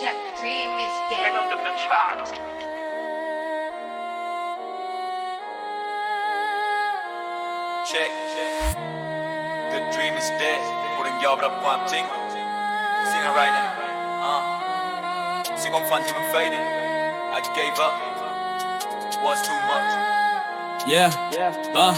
Check dream is dead. Bring up the the child. Check. The dream is dead กูถึงยอมรับความจริงสิ่งอะไรเนี่ยอ่าสิ่งของฝันที่มัน fading I gave up was too much yeah อะ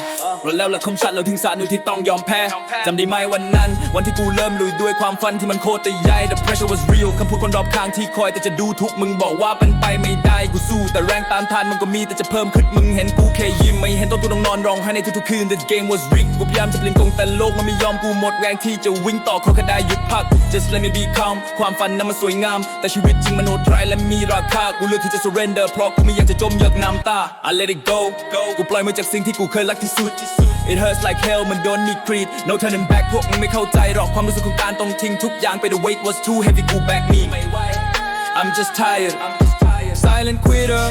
รถแล้วละคมชัดเราทิ้งสารอยู่ที่ต้องยอมแพ้จำได้ไหมวันนั้น วันที่กูเริ่มลุยด้วยความฝันที่มันโคตรใหญ่ The pressure was real คำพูดคนรอบข้างที่คอยแต่จะดูทุกมึงบอกว่าเป็นไปไม่ได้กูสู้ แต่แรงตามทานมันก็มีแต่จะเพิ่มขึ้นมึงเห็นกูแค่ยิ้มไม่เห็นตอนกูต้องนอนร้องไห้ในทุกๆคืน The game was rigged กูพยายามจะเปลี่ยนกงแต่โลกมันไม่ยอมกูหมดแรงที่จะวิ่งต่อขอแค่ได้หยุดพัก just let me be calm ความฝันนั้นมันสวยงาม แต่ชีวิตจริงมันโหดร้ายและมีราคากูเลือกที่จะ surrender เพราะกูไม่อยากจะจมเยือกน้ำตา I let it go กูปล่อยมือจากสิ่งที่กูเคยรักที่สุด It hurts like hell มันโดนมีดกรีด No turning back พวกมึงไม่เข้าใจหรอกความรู้สึกของการต้องทิ้งทุกอย่างไป The weight was too heavy กู back me I'm just tired silent quitter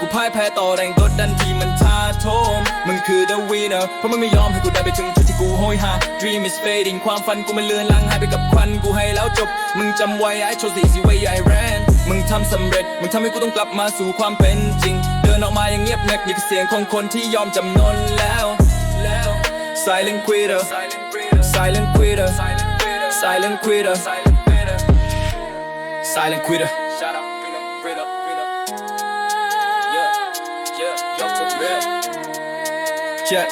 กูพ่ายแพ้ต่อแรงกดดันที่มันท้าโถมมึงคือ the winner เพราะมึงไม่ยอมให้กูได้ไปถึงจุดที่กูโหยหา Dream is fading ความฝันกูมันเลือนลางหายไปกับควันกูให้แล้วจบ มึงจำไว้ I chose the easy way I ran ทำสำเร็จ มึงทำให้กูต้องกลับมาสู่ความเป็นจริง เดินออกมาอย่างเงียบงักนี่คือเสียงของคนที่ยอมจำนนแล้ว Silent quitter Silent quitter Silent quitter Silent quitter Shout out, Yeah, yeah, yo, to the Check,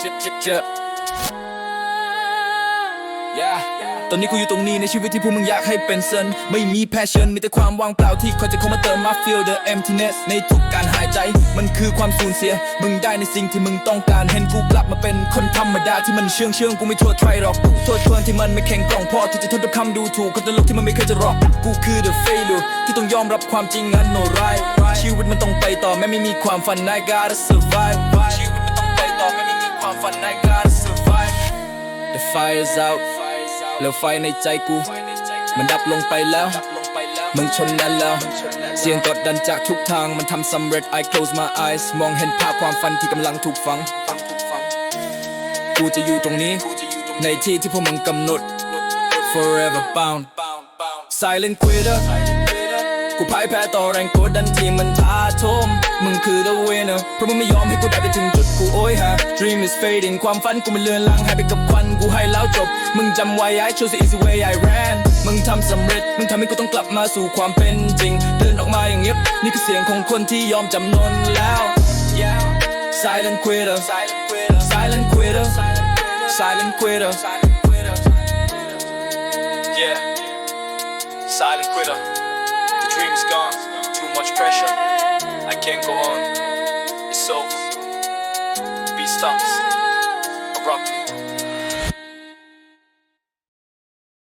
check, check, check Yeah ตอนนี้กูอยู่ตรงนี้ในชีวิตที่พวกมึงอยากให้เป็นเซนไม่มีแพชชั่นมีแต่ความว่างเปล่าที่คอยจะเข้ามาเติมมา feel the emptiness ในทุกการหายใจ มันคือความสูญเสีย มึงได้ในสิ่งที่มึงต้องการเห็นกูกลับมาเป็นคนธรรมดาที่มันเชื่องเชื่องกูไม่โทษใครหรอกกูโทษทวนที่มันไม่แข็งกร่องพอที่จะทนกับคำดูถูกคนตลกที่มันไม่เคยจะรอกกูคือ the failure ที่ต้องยอมรับความจริงอันโหดร้ายชีวิตมันต้องไปต่อแม้ไม่มีความฝัน I gotta survive ชีวิตมันต้องไปต่อแม้ไม่มีความฝัน I gotta survive The fire's out แล้วไฟในใจกู มันดับลงไปแล้ว มึงชนนั้นแล้ว เสียงกดดันจากทุกทางมันทำสำเร็จ I close my eyes มองเห็นภาพความฝันที่กำลังถูกฝัง กูจะอยู่ตรงนี้ ในที่ที่พวกมึงกำหนด forever bound silent quitter กูพ่ายแพ้ต่อแรงกดดันที่มันท้าโถมมึงคือ the winner เพราะมึงไม่ยอมให้กูได้ไปถึงจุดกูโอยหา dream is fading ความฝันกูมันเลือนลางหายไปกับควันกูให้แล้วจบ มึงจำไว้ I chose the easy way I ran มึงทำสำเร็จ มึงทำให้กูต้องกลับมาสู่ความเป็นจริง เดินออกมาอย่างเงียบ นี่คือเสียงของคนที่ยอมจำนนแล้ว silent quitter silent quitter silent quitter Yeah Silent quitter much pressure. I can't go on. It's over. Beat stops Abruptly